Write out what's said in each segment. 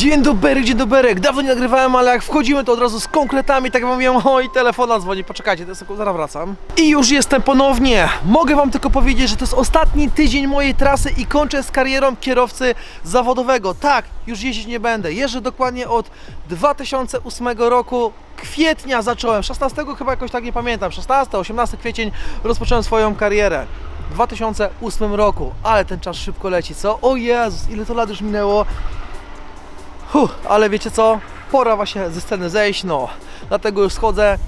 Dzień dobry, dzień dobry. Dawno nie nagrywałem, ale jak wchodzimy to od razu z konkretami, tak jak mówiłem, oj, telefona dzwoni, poczekajcie, to sekund, zaraz wracam. I już jestem ponownie. Mogę wam tylko powiedzieć, że to jest ostatni tydzień mojej trasy i kończę z karierą kierowcy zawodowego. Tak, już jeździć nie będę. Jeżdżę dokładnie od 2008 roku. Kwietnia zacząłem, 16 chyba jakoś tak nie pamiętam, 16, 18 kwiecień rozpocząłem swoją karierę. W 2008 roku, ale ten czas szybko leci, co? O Jezus, ile to lat już minęło. Huh, ale wiecie co? Pora właśnie ze sceny zejść, no. Dlatego już schodzę.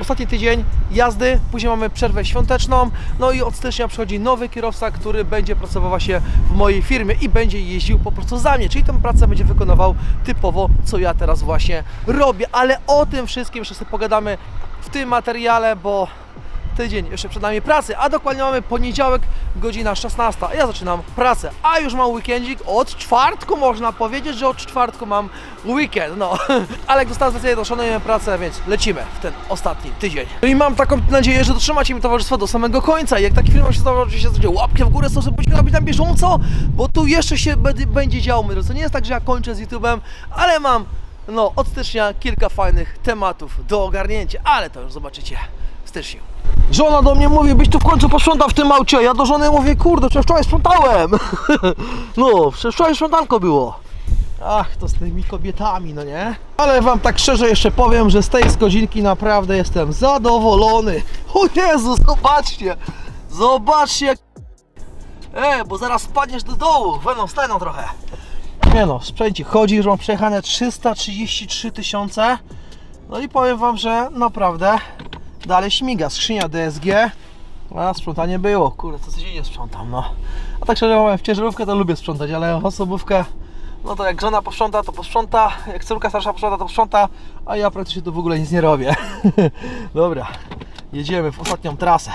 Ostatni tydzień jazdy, później mamy przerwę świąteczną, no i od stycznia przychodzi nowy kierowca, który będzie pracował właśnie w mojej firmie i będzie jeździł po prostu za mnie, czyli tę pracę będzie wykonywał typowo, co ja teraz właśnie robię, ale o tym wszystkim jeszcze sobie pogadamy w tym materiale, bo tydzień jeszcze przed nami pracy, a dokładnie mamy poniedziałek, godzina 16. Ja zaczynam pracę, a już mam weekendzik od czwartku, można powiedzieć, że od czwartku mam weekend, no. Ale jak dostałem zlecenie, to szanujemy pracę, więc lecimy w ten ostatni tydzień. No i mam taką nadzieję, że dotrzymacie mi towarzystwa do samego końca. Jak taki film się zdarza, oczywiście zrobicie łapkę w górę, budź robić na bieżąco, bo tu jeszcze się będzie- działo, drodzy. To nie jest tak, że ja kończę z YouTube'em, ale mam, no, od stycznia kilka fajnych tematów do ogarnięcia, ale to już zobaczycie w styczniu. Żona do mnie mówi, byś tu w końcu posprzątał w tym aucie. Ja do żony mówię, kurde, przecież wczoraj sprzątałem. No, przecież wczoraj sprzątanko było. Ach, to z tymi kobietami, no nie? Ale wam tak szczerze jeszcze powiem, że z tej godzinki naprawdę jestem zadowolony. O Jezu, zobaczcie! Zobaczcie. E, bo zaraz spadniesz do dołu. Będą, staną trochę. Nie no, sprzęcik chodzi, że mam przejechane 333 tysiące. No i powiem wam, że naprawdę dalej śmiga. Skrzynia DSG. A sprzątanie było. Kurde, co codziennie sprzątam, no. A tak szczerze mówiąc, w ciężarówkę to lubię sprzątać, ale osobówkę, no to jak żona posprząta, to posprząta, jak córka starsza posprząta, to posprząta, a ja praktycznie tu w ogóle nic nie robię. Dobra, jedziemy w ostatnią trasę.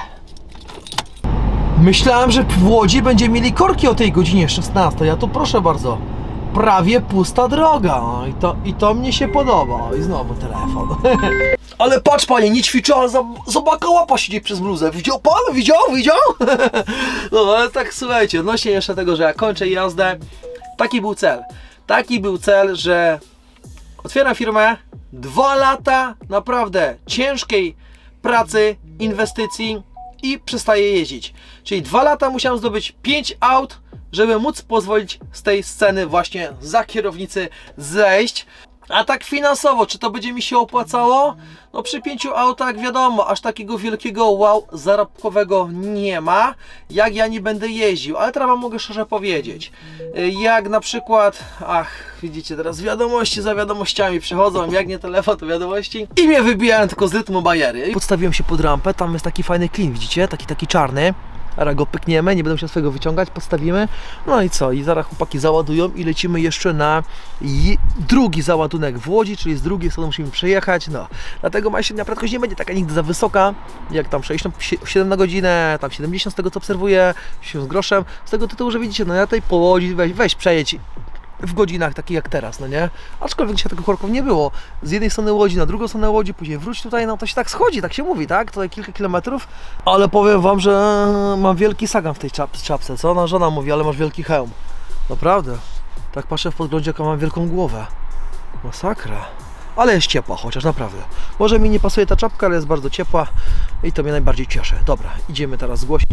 Myślałem, że w Łodzi będzie mieli korki o tej godzinie 16, ja tu proszę bardzo. Prawie pusta droga i to, i to mnie się podoba. I znowu telefon. Ale patrz panie, nie ćwiczyłem, zobaka łapa siedzi przez bluzę. Widział pan? Widział? Widział? No ale tak słuchajcie, odnośnie jeszcze tego, że ja kończę jazdę, taki był cel. Taki był cel, że otwieram firmę, dwa lata naprawdę ciężkiej pracy, inwestycji i przestaję jeździć. Czyli dwa lata musiałem zdobyć 5 aut, żeby móc pozwolić z tej sceny właśnie za kierownicy zejść. A tak finansowo, czy to będzie mi się opłacało? No przy pięciu autach wiadomo, aż takiego wielkiego wow zarobkowego nie ma, jak ja nie będę jeździł, ale teraz mogę szczerze powiedzieć. Y, Jak na przykład, ach, widzicie teraz wiadomości za wiadomościami przychodzą, jak nie telefon, to wiadomości i mnie wybijają tylko z rytmu bajery. Podstawiłem się pod rampę, tam jest taki fajny klin, widzicie, taki taki czarny. Zaraz go pykniemy, nie będę musiał swojego wyciągać, podstawimy. No i co? I zaraz chłopaki załadują i lecimy jeszcze na drugi załadunek w Łodzi, czyli z drugiej strony musimy przejechać. No, dlatego moja średnia prędkość nie będzie taka nigdy za wysoka, jak tam 67 na godzinę, tam 70 z tego co obserwuję, się z groszem. Z tego tytułu, że widzicie, no ja tej po Łodzi weź, weź przejedź w godzinach takich jak teraz, no nie? Aczkolwiek dzisiaj tego korków nie było. Z jednej strony łodzi na drugą stronę łodzi, później wróć tutaj, no to się tak schodzi, tak się mówi, tak? Tutaj kilka kilometrów, ale powiem wam, że mam wielki sagan w tej czap czapce, co? Ona żona mówi, ale masz wielki hełm. Naprawdę. Tak patrzę w podglądzie, jaką mam wielką głowę. Masakra. Ale jest ciepła chociaż, naprawdę. Może mi nie pasuje ta czapka, ale jest bardzo ciepła i to mnie najbardziej cieszy. Dobra, idziemy teraz zgłosić,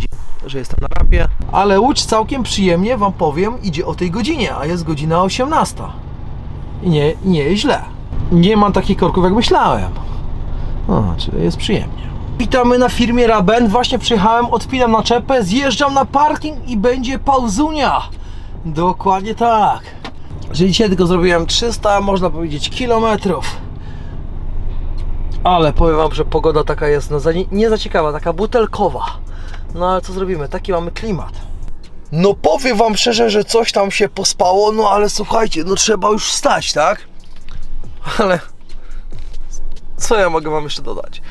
że jestem na rampie. Ale Łódź całkiem przyjemnie, Wam powiem, idzie o tej godzinie, a jest godzina 18. I nie, nie jest źle. Nie mam takich korków, jak myślałem. O, czyli jest przyjemnie. Witamy na firmie Raben. Właśnie przyjechałem, odpinam naczepę, zjeżdżam na parking i będzie pauzunia. Dokładnie tak. Że dzisiaj tylko zrobiłem 300, można powiedzieć, kilometrów. Ale powiem wam, że pogoda taka jest, no nie za ciekawa, taka butelkowa. No ale co zrobimy, taki mamy klimat. No powiem wam szczerze, że coś tam się pospało, no ale słuchajcie, no trzeba już wstać, tak? Ale co ja mogę wam jeszcze dodać?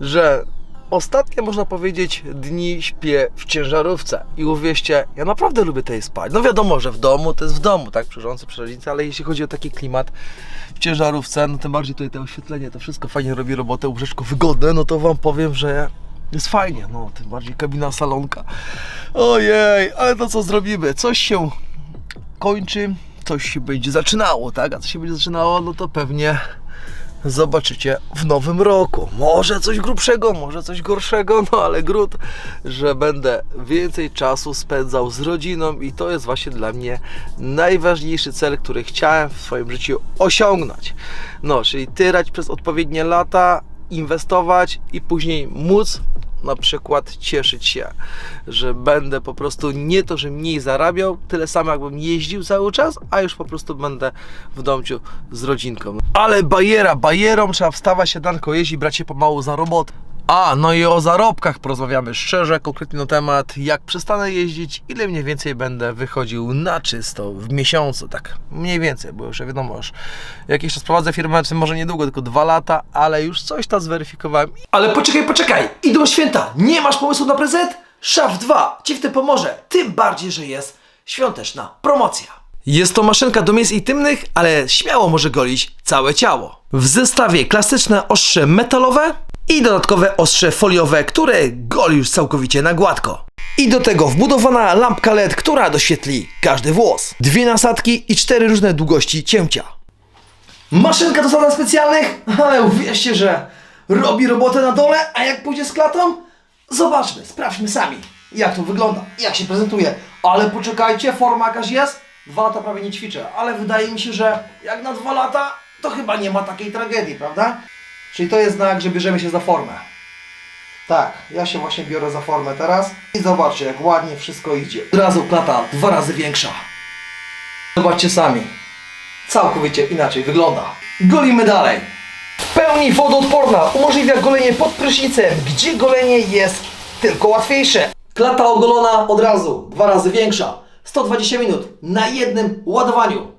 Że ostatnie można powiedzieć dni śpię w ciężarówce i uwierzcie, ja naprawdę lubię tutaj spać. No wiadomo, że w domu to jest w domu, tak, przy żonce, przy rodzinie, ale jeśli chodzi o taki klimat w ciężarówce, no tym bardziej tutaj to oświetlenie, to wszystko fajnie robi robotę, łóżeczko wygodne, no to wam powiem, że jest fajnie, no tym bardziej kabina salonka. Ojej, ale to co zrobimy? Coś się kończy, coś się będzie zaczynało, tak? A co się będzie zaczynało, no to pewnie zobaczycie w nowym roku. Może coś grubszego, może coś gorszego, no ale gród, że będę więcej czasu spędzał z rodziną i to jest właśnie dla mnie najważniejszy cel, który chciałem w swoim życiu osiągnąć. No, czyli tyrać przez odpowiednie lata, inwestować i później móc na przykład cieszyć się, że będę po prostu nie to, że mniej zarabiał, tyle samo jakbym jeździł cały czas, a już po prostu będę w domciu z rodzinką. Ale bajera, bajerą trzeba wstawać, siadanko jeździ, brać się pomału za robotę. A, no i o zarobkach porozmawiamy szczerze, konkretnie na temat, jak przestanę jeździć, ile mniej więcej będę wychodził na czysto w miesiącu, tak mniej więcej, bo już jak wiadomo, już jakiś czas prowadzę firmę, czy może niedługo, tylko dwa lata, ale już coś tam zweryfikowałem. Ale poczekaj, poczekaj, idą święta, nie masz pomysłu na prezent? Szaf 2 Ci w tym pomoże, tym bardziej, że jest świąteczna promocja. Jest to maszynka do miejsc intymnych, ale śmiało może golić całe ciało. W zestawie klasyczne ostrze metalowe i dodatkowe ostrze foliowe, które goli już całkowicie na gładko. I do tego wbudowana lampka LED, która doświetli każdy włos. Dwie nasadki i cztery różne długości cięcia. Maszynka do zadań specjalnych, ale uwierzcie, że robi robotę na dole, a jak pójdzie z klatą? Zobaczmy, sprawdźmy sami, jak to wygląda, jak się prezentuje. Ale poczekajcie, forma jakaś jest? Dwa lata prawie nie ćwiczę, ale wydaje mi się, że jak na dwa lata, to chyba nie ma takiej tragedii, prawda? Czyli to jest znak, że bierzemy się za formę. Tak, ja się właśnie biorę za formę teraz i zobaczcie, jak ładnie wszystko idzie. Od razu klata dwa razy większa. Zobaczcie sami. Całkowicie inaczej wygląda. Golimy dalej. W pełni wodoodporna umożliwia golenie pod prysznicem, gdzie golenie jest tylko łatwiejsze. Klata ogolona od razu, dwa razy większa. 120 minut na jednym ładowaniu.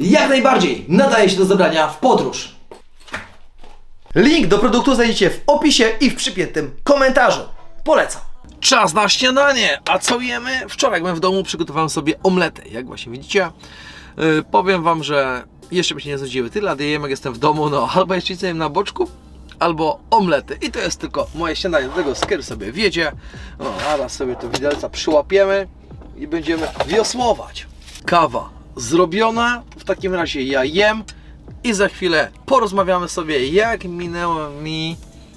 Jak najbardziej nadaje się do zabrania w podróż. Link do produktu znajdziecie w opisie i w przypiętym komentarzu. Polecam. Czas na śniadanie! A co jemy? Wczoraj byłem w domu, przygotowałem sobie omletę. Jak właśnie widzicie, yy, powiem wam, że jeszcze mi się nie znudziły. Tyle jem, jak jestem w domu, no albo jeszcze jem na boczku, albo omlety. I to jest tylko moje śniadanie. Do tego skier sobie wiedzie. No, zaraz sobie to widelca przyłapiemy i będziemy wiosłować. Kawa zrobiona. W takim razie ja jem i za chwilę porozmawiamy sobie, jak minęło mi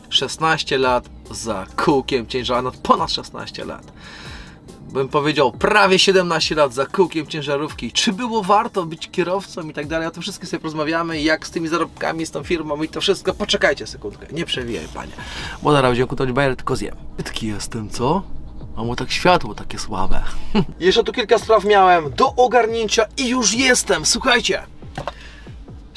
16 lat za kółkiem ciężarowym, no ponad 16 lat. Bym powiedział prawie 17 lat za kółkiem ciężarówki. Czy było warto być kierowcą i tak dalej? O tym wszystkim sobie porozmawiamy, jak z tymi zarobkami, z tą firmą i to wszystko. Poczekajcie sekundkę, nie przewijaj panie. Bo zaraz będzie kutować bajer, tylko zjem. Brzydki jestem, co? A mu tak światło takie słabe. Jeszcze tu kilka spraw miałem do ogarnięcia i już jestem. Słuchajcie.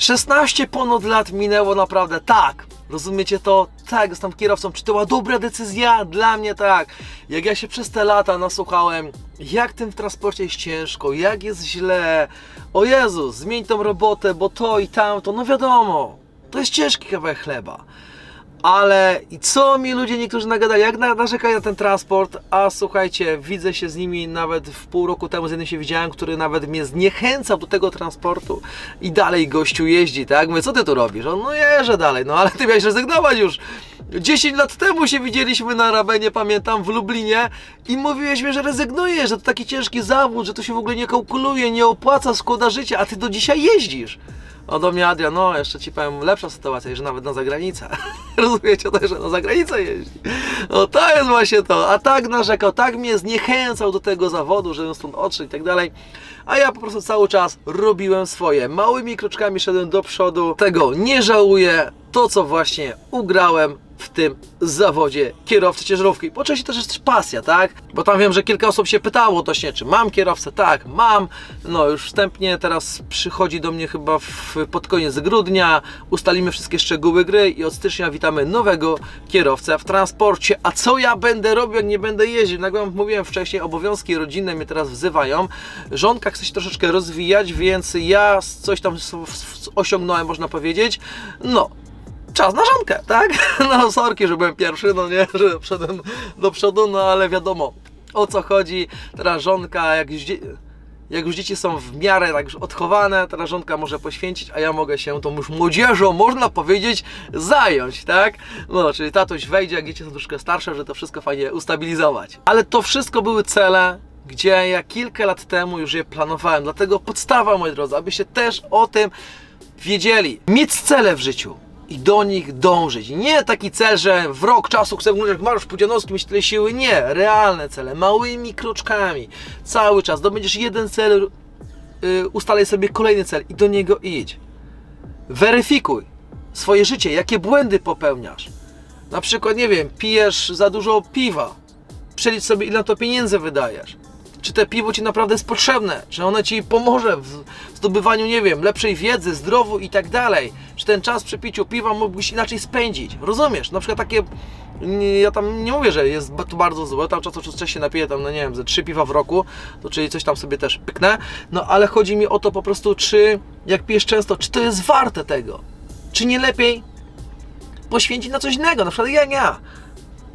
16 ponad lat minęło naprawdę tak. Rozumiecie to? Tak, jestem kierowcą. Czy to była dobra decyzja? Dla mnie tak. Jak ja się przez te lata nasłuchałem, jak tym w transporcie jest ciężko, jak jest źle. O Jezus, zmień tą robotę, bo to i tamto. No wiadomo, to jest ciężki kawałek chleba. Ale i co mi ludzie niektórzy nagadali, jak na- narzekają na ten transport, a słuchajcie, widzę się z nimi nawet w pół roku temu z jednym się widziałem, który nawet mnie zniechęcał do tego transportu i dalej gościu jeździ, tak? Mówię, co ty tu robisz? On, no jeżdżę dalej, no ale ty miałeś rezygnować już. 10 lat temu się widzieliśmy na Rabenie, pamiętam, w Lublinie i mówiłeś mi, że rezygnujesz, że to taki ciężki zawód, że to się w ogóle nie kalkuluje, nie opłaca, szkoda życia, a ty do dzisiaj jeździsz. O do mnie Adrian, no jeszcze ci powiem, lepsza sytuacja, że nawet na zagranicę. Rozumiecie to, że na zagranicę jeździ. No to jest właśnie to. A tak narzekał, tak mnie zniechęcał do tego zawodu, żebym stąd odszedł i tak dalej. A ja po prostu cały czas robiłem swoje. Małymi kroczkami szedłem do przodu. Tego nie żałuję. To, co właśnie ugrałem w tym zawodzie kierowcy ciężarówki. Po części też jest pasja, tak? Bo tam wiem, że kilka osób się pytało odnośnie, czy mam kierowcę. Tak, mam. No już wstępnie teraz przychodzi do mnie chyba w, pod koniec grudnia. Ustalimy wszystkie szczegóły gry i od stycznia witamy nowego kierowcę w transporcie. A co ja będę robił, jak nie będę jeździł? Jak mówiłem wcześniej, obowiązki rodzinne mnie teraz wzywają. Żonka chce się troszeczkę rozwijać, więc ja coś tam osiągnąłem, można powiedzieć. No, czas na żonkę, tak? No sorki, że byłem pierwszy, no nie, że wszedłem do przodu, no ale wiadomo o co chodzi. Teraz żonka, jak już, jak już dzieci są w miarę tak już odchowane, teraz żonka może poświęcić, a ja mogę się tą już młodzieżą, można powiedzieć, zająć, tak? No, czyli tatuś wejdzie, jak dzieci są troszkę starsze, że to wszystko fajnie ustabilizować. Ale to wszystko były cele, gdzie ja kilka lat temu już je planowałem. Dlatego podstawa, moi drodzy, abyście też o tym wiedzieli. Mieć cele w życiu i do nich dążyć. Nie taki cel, że w rok czasu chcę mówić jak Mariusz Pudzianowski, mieć tyle siły. Nie, realne cele, małymi kroczkami. Cały czas. Dobędziesz jeden cel, yy, ustalaj sobie kolejny cel i do niego idź. Weryfikuj swoje życie, jakie błędy popełniasz. Na przykład, nie wiem, pijesz za dużo piwa. Przelicz sobie, ile na to pieniędzy wydajesz. Czy te piwo ci naprawdę jest potrzebne? Czy one ci pomoże w zdobywaniu, nie wiem, lepszej wiedzy, zdrowiu i tak dalej? Czy ten czas przy piciu piwa mógłbyś inaczej spędzić? Rozumiesz? Na przykład takie. nie- Ja tam nie mówię, że jest to bardzo złe, tam czas czasu się napiję tam, no nie wiem, ze trzy piwa w roku, to czyli coś tam sobie też pyknę, no ale chodzi mi o to po prostu, czy jak pijesz często, czy to jest warte tego? Czy nie lepiej poświęcić na coś innego, na przykład jak ja.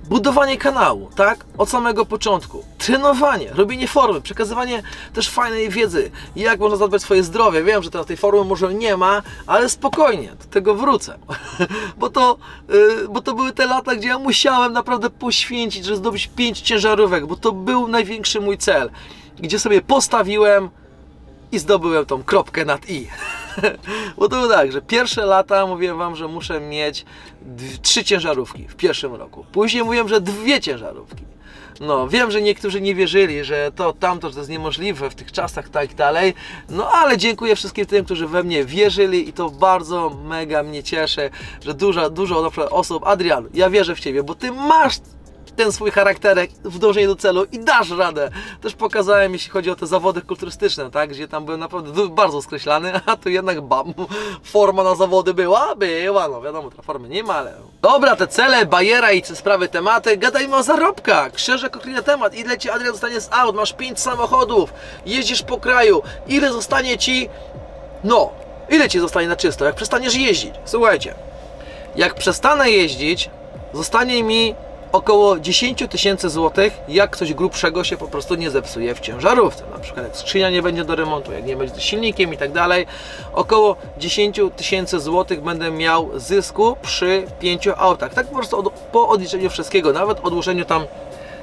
Budowanie kanału, tak? Od samego początku. Trenowanie, robienie formy, przekazywanie też fajnej wiedzy, jak można zadbać swoje zdrowie. Wiem, że teraz tej formy może nie ma, ale spokojnie, do tego wrócę. bo, to, yy, bo to były te lata, gdzie ja musiałem naprawdę poświęcić, żeby zdobyć pięć ciężarówek, bo to był największy mój cel. Gdzie sobie postawiłem i zdobyłem tą kropkę nad i. Bo to było tak, że pierwsze lata mówiłem wam, że muszę mieć trzy ciężarówki w pierwszym roku. Później mówiłem, że dwie ciężarówki. No, wiem, że niektórzy nie wierzyli, że to tamto, że to jest niemożliwe w tych czasach, tak dalej. No, ale dziękuję wszystkim tym, którzy we mnie wierzyli i to bardzo mega mnie cieszy, że dużo, dużo osób, Adrian, ja wierzę w Ciebie, bo Ty masz ten swój charakterek w dążeniu do celu i dasz radę. Też pokazałem, jeśli chodzi o te zawody kulturystyczne, tak, gdzie tam byłem naprawdę bardzo skreślany, a tu jednak bam, forma na zawody była, była, no wiadomo, ta formy nie ma, ale... Dobra, te cele, bajera i sprawy, tematy, gadajmy o zarobkach, szerzej konkretny temat, ile Ci Adrian zostanie z aut, masz 5 samochodów, jeździsz po kraju, ile zostanie Ci, no, ile Ci zostanie na czysto, jak przestaniesz jeździć? Słuchajcie, jak przestanę jeździć, zostanie mi około 10 tysięcy złotych, jak coś grubszego się po prostu nie zepsuje w ciężarówce. Na przykład jak skrzynia nie będzie do remontu, jak nie będzie z silnikiem i tak dalej. Około 10 tysięcy złotych będę miał zysku przy pięciu autach. Tak po prostu od, po odliczeniu wszystkiego, nawet odłożeniu tam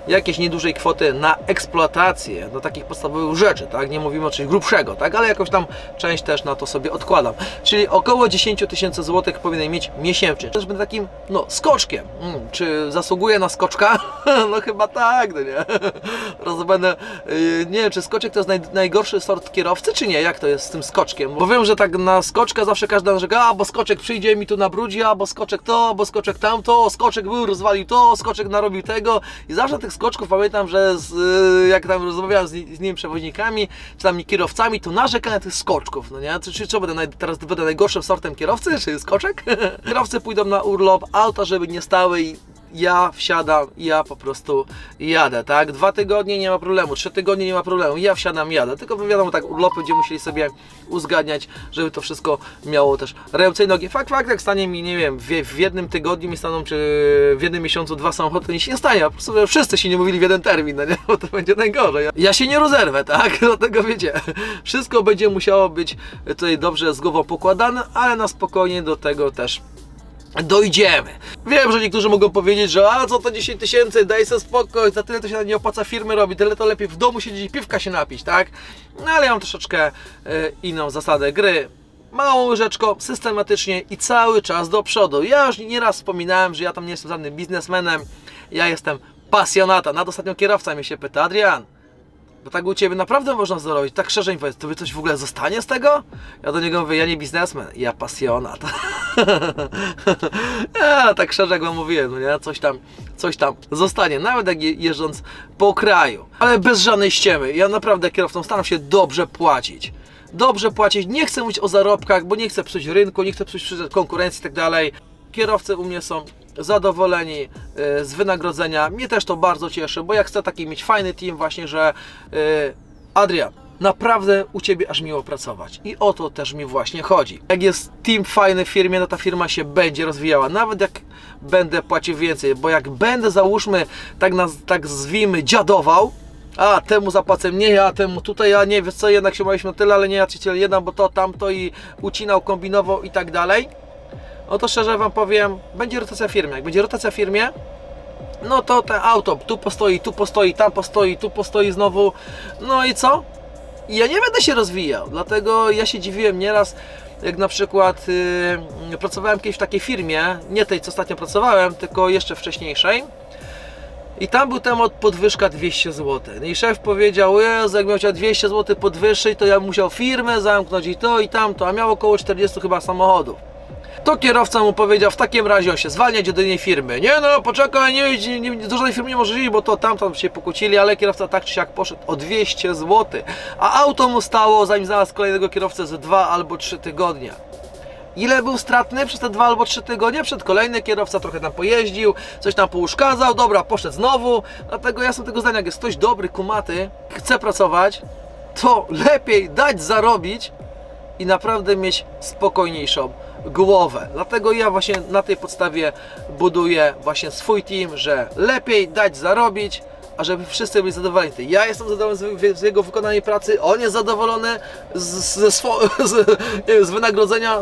jakiejś niedużej kwoty na eksploatację, do takich podstawowych rzeczy, tak? Nie mówimy o czymś grubszego, tak? Ale jakąś tam część też na to sobie odkładam. Czyli około 10 tysięcy złotych powinien mieć miesięcznie. Też będę takim, no, skoczkiem. Mm, czy zasługuję na skoczka? no chyba tak, no nie? Raz będę, yy, nie wiem, czy skoczek to jest naj, najgorszy sort kierowcy, czy nie? Jak to jest z tym skoczkiem? Bo wiem, że tak na skoczka zawsze każdy narzeka, a bo skoczek przyjdzie mi tu nabrudzi, a bo skoczek to, bo skoczek tamto, skoczek był, rozwalił to, skoczek narobił tego i zawsze tych skoczków pamiętam, że z, y, jak tam rozmawiałem z, z nimi przewoźnikami, czy tam kierowcami, to narzekałem na tych skoczków, no nie? Czy, czy co, będę naj, teraz będę najgorszym sortem kierowcy, czy skoczek? Kierowcy pójdą na urlop, auta żeby nie stały i ja wsiadam ja po prostu jadę, tak? Dwa tygodnie nie ma problemu, trzy tygodnie nie ma problemu, ja wsiadam, jadę. Tylko wiadomo, tak, urlopy będziemy musieli sobie uzgadniać, żeby to wszystko miało też ręce i nogi. Fakt, fakt, jak stanie mi, nie wiem, w, w jednym tygodniu mi staną, czy w jednym miesiącu dwa samochody, to nic się nie stanie. Po prostu wszyscy się nie mówili w jeden termin, no nie? Bo to będzie najgorzej. Ja się nie rozerwę, tak? Dlatego wiecie, wszystko będzie musiało być tutaj dobrze z głową pokładane, ale na spokojnie do tego też dojdziemy. Wiem, że niektórzy mogą powiedzieć, że a co to 10 tysięcy, daj sobie spokój, za tyle to się nie opłaca firmy robić, tyle to lepiej w domu siedzieć i piwka się napić, tak? No ale ja mam troszeczkę e, inną zasadę gry. Małą łyżeczką, systematycznie i cały czas do przodu. Ja już nieraz wspominałem, że ja tam nie jestem żadnym biznesmenem, ja jestem pasjonata. Nad ostatnio kierowca mnie się pyta, Adrian, bo tak u Ciebie naprawdę można zarobić, tak szczerze mi powiedz, Tobie coś w ogóle zostanie z tego? Ja do niego mówię, ja nie biznesmen, ja pasjonat. ja, tak szczerze jak Wam mówiłem, no nie, coś tam, coś tam zostanie, nawet jak je- jeżdżąc po kraju. Ale bez żadnej ściemy, ja naprawdę kierowcom staram się dobrze płacić. Dobrze płacić, nie chcę mówić o zarobkach, bo nie chcę psuć rynku, nie chcę psuć konkurencji i tak dalej. Kierowcy u mnie są zadowoleni e, z wynagrodzenia. Mnie też to bardzo cieszy, bo ja chcę taki mieć fajny team właśnie, że e, Adrian, naprawdę u Ciebie aż miło pracować. I o to też mi właśnie chodzi. Jak jest team fajny w firmie, no ta firma się będzie rozwijała. Nawet jak będę płacił więcej, bo jak będę, załóżmy, tak, naz, tak zwimy, dziadował, a temu zapłacę mniej, a temu tutaj, a nie, wiesz co, jednak się umawialiśmy na tyle, ale nie, ja tyle dam, bo to, tamto i ucinał, kombinował i tak dalej. No to szczerze Wam powiem, będzie rotacja w firmie. Jak będzie rotacja firmie, no to te auto tu postoi, tu postoi, tam postoi, tu postoi znowu. No i co? Ja nie będę się rozwijał, dlatego ja się dziwiłem nieraz, jak na przykład yy, pracowałem kiedyś w takiej firmie, nie tej co ostatnio pracowałem, tylko jeszcze wcześniejszej. I tam był temat podwyżka 200 zł. No i szef powiedział, Jezu, jak miał chciał 200 zł podwyższyć, to ja musiał firmę zamknąć i to i tamto, a miał około 40 chyba samochodów. To kierowca mu powiedział, w takim razie on się zwalnia, idzie do innej firmy. Nie no, poczekaj, nie, nie, nie, do żadnej firmy nie możesz iść, bo to tamtam się pokłócili, ale kierowca tak czy siak poszedł o 200 zł. A auto mu stało, zanim znalazł kolejnego kierowcę, ze 2 albo 3 tygodnie. Ile był stratny przez te dwa albo trzy tygodnie? Przed kolejny kierowca trochę tam pojeździł, coś tam pouszkadzał, dobra, poszedł znowu. Dlatego ja jestem tego zdania, jak jest ktoś dobry, kumaty, chce pracować, to lepiej dać zarobić i naprawdę mieć spokojniejszą głowę. Dlatego ja właśnie na tej podstawie buduję właśnie swój team, że lepiej dać zarobić, a żeby wszyscy byli zadowoleni. Ja jestem zadowolony z, z jego wykonanej pracy, on jest zadowolony z, z, wiem, z wynagrodzenia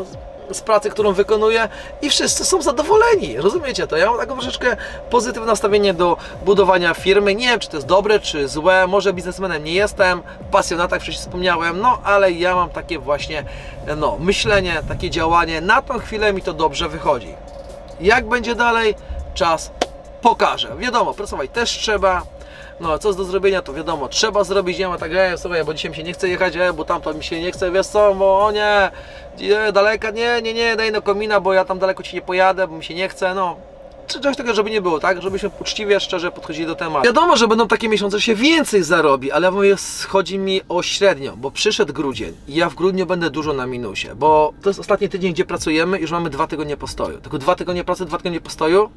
z pracy, którą wykonuje i wszyscy są zadowoleni. Rozumiecie to? Ja mam taką troszeczkę pozytywne nastawienie do budowania firmy. Nie wiem, czy to jest dobre, czy złe. Może biznesmenem nie jestem, pasjonata, jak wcześniej wspomniałem, no ale ja mam takie właśnie no, myślenie, takie działanie. Na tą chwilę mi to dobrze wychodzi. Jak będzie dalej? Czas pokaże. Wiadomo, pracować też trzeba. No, co jest do zrobienia, to wiadomo, trzeba zrobić, nie ma tak, e, słuchaj, bo dzisiaj mi się nie chce jechać, e, bo tamto mi się nie chce, wiesz co, bo o nie, e, daleka, nie, nie, nie, daj do komina, bo ja tam daleko Ci nie pojadę, bo mi się nie chce, no. Czy Coś takiego, żeby nie było, tak? Żebyśmy uczciwie, szczerze podchodzili do tematu. Wiadomo, że będą takie miesiące, że się więcej zarobi, ale mówię, chodzi mi o średnią, bo przyszedł grudzień i ja w grudniu będę dużo na minusie, bo to jest ostatni tydzień, gdzie pracujemy już mamy dwa tygodnie postoju. Tylko dwa tygodnie pracy, dwa tygodnie postoju,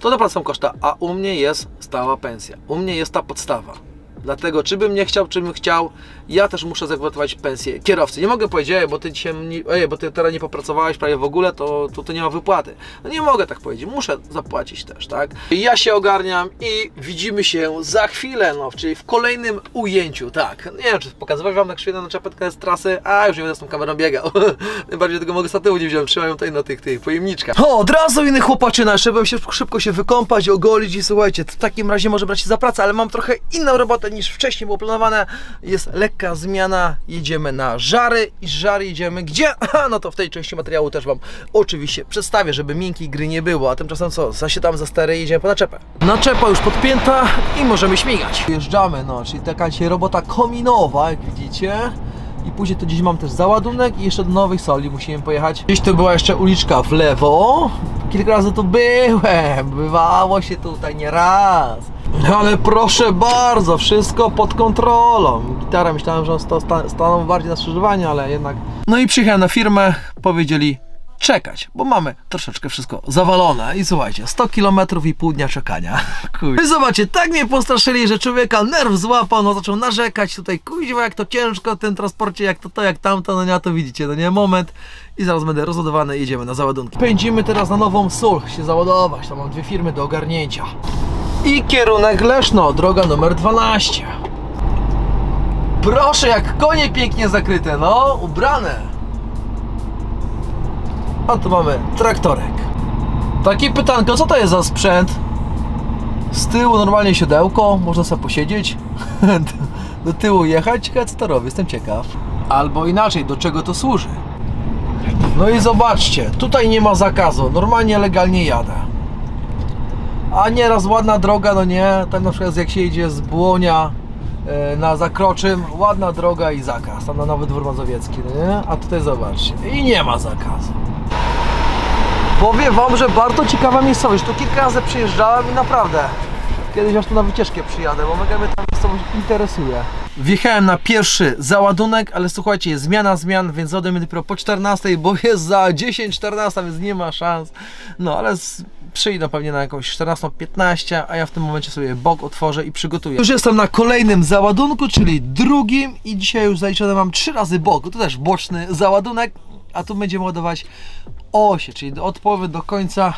to naprawdę koszta, a u mnie jest stała pensja. U mnie jest ta podstawa. Dlatego, czy bym nie chciał, czy bym chciał, ja też muszę zagwarantować pensję kierowcy. Nie mogę powiedzieć, bo ty dzisiaj, ej, bo ty teraz nie popracowałeś prawie w ogóle, to, to, to nie ma wypłaty. No nie mogę tak powiedzieć, muszę zapłacić też, tak? Ja się ogarniam i widzimy się za chwilę, no, czyli w kolejnym ujęciu, tak. Nie wiem, czy pokazywać Wam tak świetną czapetkę z trasy, a już nie będę z tą kamerą biegał. Najbardziej tego mogę tyłu nie wziąłem, trzymają tutaj na tych, tych pojemniczkach. O, od razu inny chłopaczyna, bym się szybko się wykąpać, ogolić i słuchajcie, w takim razie może brać się za pracę, ale mam trochę inną robotę niż wcześniej było planowane. Jest lekka zmiana, jedziemy na żary i żary jedziemy gdzie? No to w tej części materiału też Wam oczywiście przedstawię, żeby miękkiej gry nie było, a tymczasem co, zasiadamy za stery i jedziemy po naczepę. Naczepa już podpięta i możemy śmigać. Jeżdżamy, no, czyli taka dzisiaj robota kominowa, jak widzicie. I później to gdzieś mam też załadunek i jeszcze do Nowej Soli musimy pojechać. Gdzieś tu była jeszcze uliczka w lewo. Kilka razy tu byłem, bywało się tutaj nie raz. Ale proszę bardzo, wszystko pod kontrolą. Gitara myślałem, że on sta, sta, stanął bardziej na skrzyżowaniu, ale jednak. No i przyjechałem na firmę, powiedzieli czekać, bo mamy troszeczkę wszystko zawalone. I słuchajcie, 100 km i pół dnia czekania. Kuj. I zobaczcie, tak mnie postraszyli, że człowieka nerw złapał, no zaczął narzekać tutaj, kuźwa, jak to ciężko w tym transporcie, jak to to, jak tamto, no nie, to widzicie, no nie, moment. I zaraz będę rozładowany i jedziemy na załadunki. Pędzimy teraz na Nową Sól się załadować, tam mam dwie firmy do ogarnięcia. I kierunek Leszno, droga numer 12. Proszę, jak konie pięknie zakryte, no, ubrane. A tu mamy traktorek. Takie pytanko, co to jest za sprzęt? Z tyłu normalnie siodełko, można sobie posiedzieć. do tyłu jechać, ciekawe co to robi, jestem ciekaw. Albo inaczej, do czego to służy. No i zobaczcie, tutaj nie ma zakazu, normalnie legalnie jadę. A nieraz ładna droga, no nie, tak na przykład jak się jedzie z Błonia e, na Zakroczym, ładna droga i zakaz, tam na Nowy Dwór Mazowiecki, no nie? A tutaj zobaczcie, i nie ma zakazu. Powiem Wam, że bardzo ciekawa miejscowość, tu kilka razy przyjeżdżałem i naprawdę kiedyś aż tu na wycieczkę przyjadę, bo mega mnie ta miejscowość interesuje. Wjechałem na pierwszy załadunek, ale słuchajcie, jest zmiana zmian, więc odejmę dopiero po 14, bo jest za 10-14, więc nie ma szans. No ale z, przyjdę pewnie na jakąś 14-15, a ja w tym momencie sobie bok otworzę i przygotuję. Już jestem na kolejnym załadunku, czyli drugim i dzisiaj już zaliczone mam 3 razy bok, to też boczny załadunek, a tu będziemy ładować osie, czyli od połowy do końca.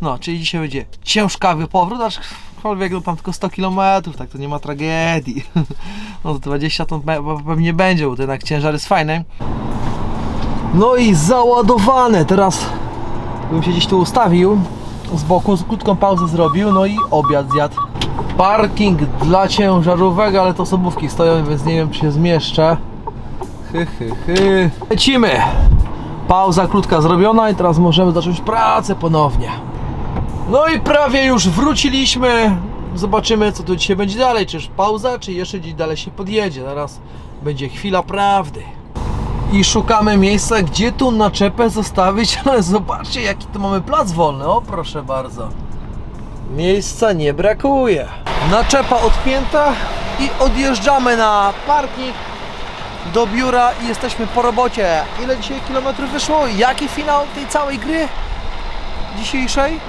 No, czyli dzisiaj będzie ciężkawy powrót, aczkolwiek no tam tylko 100 km, tak to nie ma tragedii. No to 20 to pe- pewnie będzie, bo to jednak ciężar jest fajny. No i załadowane, teraz bym się gdzieś tu ustawił, z boku, z krótką pauzę zrobił, no i obiad zjadł. Parking dla ciężarówek, ale to osobówki stoją, więc nie wiem czy się zmieszczę. Hy, hy, hy. Lecimy! Pauza krótka zrobiona i teraz możemy zacząć pracę ponownie. No i prawie już wróciliśmy. Zobaczymy co tu dzisiaj będzie dalej. Czyż pauza, czy jeszcze gdzieś dalej się podjedzie. Zaraz będzie chwila prawdy. I szukamy miejsca, gdzie tu naczepę zostawić, ale zobaczcie jaki tu mamy plac wolny. O proszę bardzo. Miejsca nie brakuje. Naczepa odpięta i odjeżdżamy na parking do biura i jesteśmy po robocie. Ile dzisiaj kilometrów wyszło? Jaki finał tej całej gry dzisiejszej?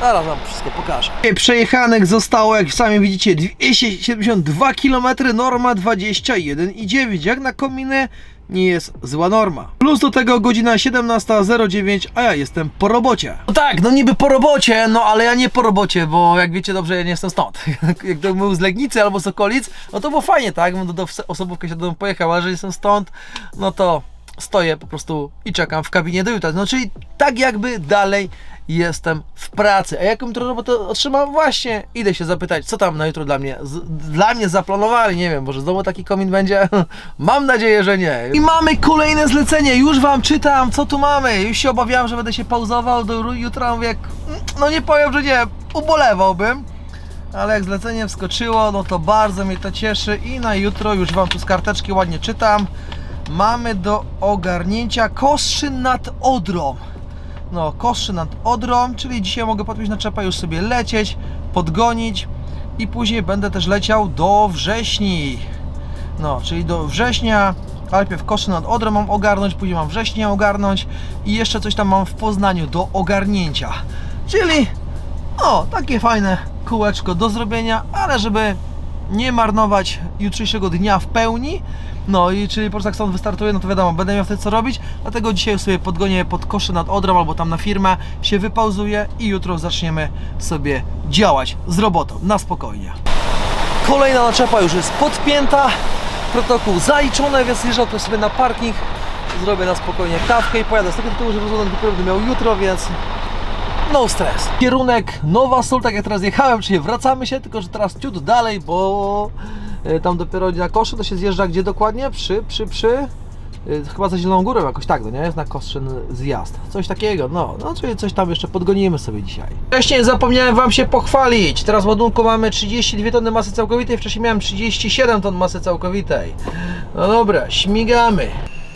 Zaraz wam wszystko pokażę. Przejechanych zostało, jak sami widzicie, 272 km, norma 21,9. Jak na kominę nie jest zła norma. Plus do tego godzina 17.09, a ja jestem po robocie. No tak, no niby po robocie, no ale ja nie po robocie, bo jak wiecie dobrze, ja nie jestem stąd. jak to był z Legnicy albo z okolic, no to było fajnie, tak? Bym do, do osobówkę się do domu pojechał, ale że jestem stąd, no to stoję po prostu i czekam w kabinie do jutra. No czyli tak jakby dalej jestem w pracy. A jaką jutro robotę otrzymam? Właśnie idę się zapytać, co tam na jutro dla mnie, z, dla mnie zaplanowali. Nie wiem, może znowu taki komin będzie? Mam nadzieję, że nie. I mamy kolejne zlecenie. Już wam czytam, co tu mamy. Już się obawiałem, że będę się pauzował do jutra. Mówię, no nie powiem, że nie, ubolewałbym. Ale jak zlecenie wskoczyło, no to bardzo mnie to cieszy i na jutro już Wam tu z karteczki ładnie czytam. Mamy do ogarnięcia Koszyn nad Odrą. No, Koszyn nad Odrą, czyli dzisiaj mogę podpiąć na czepa, już sobie lecieć, podgonić i później będę też leciał do wrześni. No, czyli do września, najpierw Koszyn nad Odrą mam ogarnąć, później mam września ogarnąć i jeszcze coś tam mam w Poznaniu do ogarnięcia. Czyli o, takie fajne kółeczko do zrobienia, ale żeby nie marnować jutrzejszego dnia w pełni, no i czyli po prostu jak stąd wystartuję, no to wiadomo, będę miał wtedy co robić, dlatego dzisiaj sobie podgonię pod koszy nad Odrą albo tam na firmę, się wypauzuję i jutro zaczniemy sobie działać z robotą, na spokojnie. Kolejna naczepa już jest podpięta, protokół zaliczony, więc zjeżdżam tu sobie na parking, zrobię na spokojnie kawkę i pojadę z tego tytułu, że rozumiem dopiero będę miał jutro, więc no stres. Kierunek Nowa Sól, tak jak teraz jechałem, czyli wracamy się, tylko że teraz ciut dalej, bo tam dopiero na koszy to się zjeżdża gdzie dokładnie? Przy, przy, przy? e, Chyba za Zieloną Górą jakoś tak, no nie? Jest na Koszyn zjazd. Coś takiego, no. No, czyli coś tam jeszcze podgonimy sobie dzisiaj. Wcześniej zapomniałem Wam się pochwalić. Teraz w ładunku mamy 32 tony masy całkowitej, wcześniej miałem 37 ton masy całkowitej. No dobra, śmigamy.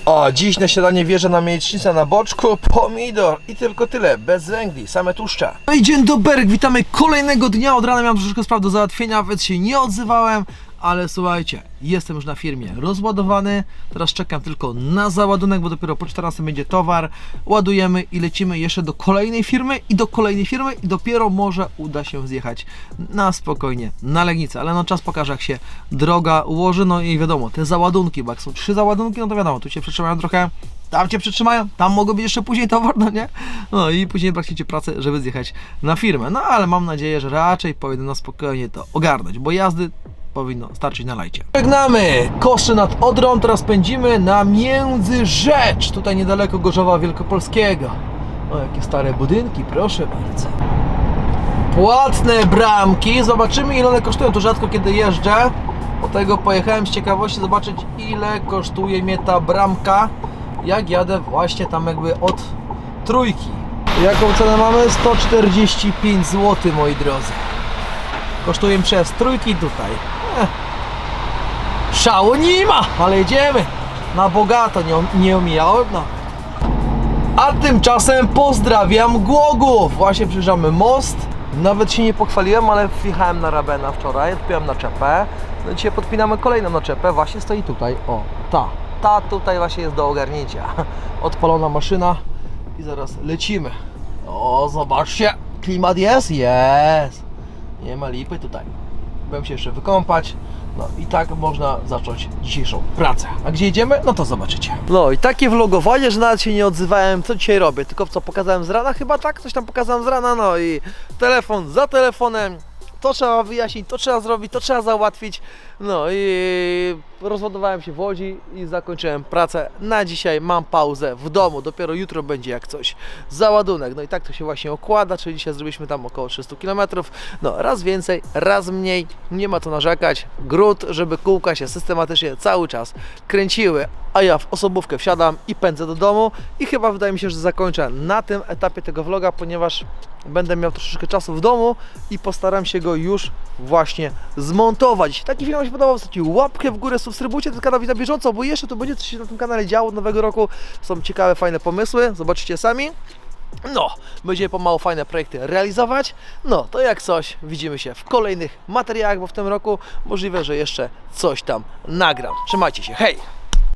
O, dziś na śniadanie wierzę na miecznicę na boczku, pomidor i tylko tyle, bez węgli, same tłuszcze. No i dzień dobry, witamy kolejnego dnia, od rana miałem troszeczkę spraw do załatwienia, więc się nie odzywałem, ale słuchajcie, jestem już na firmie rozładowany, teraz czekam tylko na załadunek, bo dopiero po 14 będzie towar, ładujemy i lecimy jeszcze do kolejnej firmy i do kolejnej firmy i dopiero może uda się zjechać na spokojnie na Legnicę, ale no czas pokaże jak się droga ułoży, no i wiadomo, te załadunki, bo jak są trzy załadunki, no to wiadomo, tu się przytrzymają trochę, tam cię przytrzymają, tam mogą być jeszcze później towar, no nie? No i później brakcie pracę, żeby zjechać na firmę, no ale mam nadzieję, że raczej powinno spokojnie to ogarnąć, bo jazdy powinno starczyć na lajcie. Żegnamy Koszy nad Odrą, teraz pędzimy na Międzyrzecz, tutaj niedaleko Gorzowa Wielkopolskiego. O, jakie stare budynki, proszę bardzo. Płatne bramki, zobaczymy ile one kosztują, tu rzadko kiedy jeżdżę. Dlatego pojechałem z ciekawości zobaczyć ile kosztuje mnie ta bramka, jak jadę właśnie tam jakby od trójki. Jaką cenę mamy? 145 zł moi drodzy. Kosztuje przez trójki tutaj. Szału nie ma, ale jedziemy. Na bogato, nie, nie omijałem. A tymczasem pozdrawiam Głogów. Właśnie przejeżdżamy most. Nawet się nie pochwaliłem, ale wjechałem na Rabena wczoraj, odpiąłem naczepę. No dzisiaj podpinamy kolejną naczepę, właśnie stoi tutaj. O, ta. Ta tutaj właśnie jest do ogarnięcia. Odpalona maszyna i zaraz lecimy. O, zobaczcie, klimat jest? Jest. Nie ma lipy tutaj. Byłem się jeszcze wykąpać. No i tak można zacząć dzisiejszą pracę. A gdzie idziemy? No to zobaczycie. No i takie vlogowanie, że nawet się nie odzywałem, co dzisiaj robię. Tylko co pokazałem z rana, chyba tak, coś tam pokazałem z rana, no i telefon za telefonem. To trzeba wyjaśnić, to trzeba zrobić, to trzeba załatwić. No i rozładowałem się w Łodzi i zakończyłem pracę na dzisiaj. Mam pauzę w domu, dopiero jutro będzie jak coś załadunek. No i tak to się właśnie okłada, czyli dzisiaj zrobiliśmy tam około 300 km. No raz więcej, raz mniej, nie ma co narzekać. Gród, żeby kółka się systematycznie cały czas kręciły. A ja w osobówkę wsiadam i pędzę do domu i chyba wydaje mi się, że zakończę na tym etapie tego vloga, ponieważ będę miał troszeczkę czasu w domu i postaram się go już właśnie zmontować. Taki film się podobał, zostawcie łapkę w górę, subskrybujcie ten kanał na bieżąco, bo jeszcze to będzie coś się na tym kanale działo od nowego roku. Są ciekawe, fajne pomysły, zobaczycie sami. No, będziemy pomału fajne projekty realizować. No, to jak coś, widzimy się w kolejnych materiałach, bo w tym roku możliwe, że jeszcze coś tam nagram. Trzymajcie się, hej!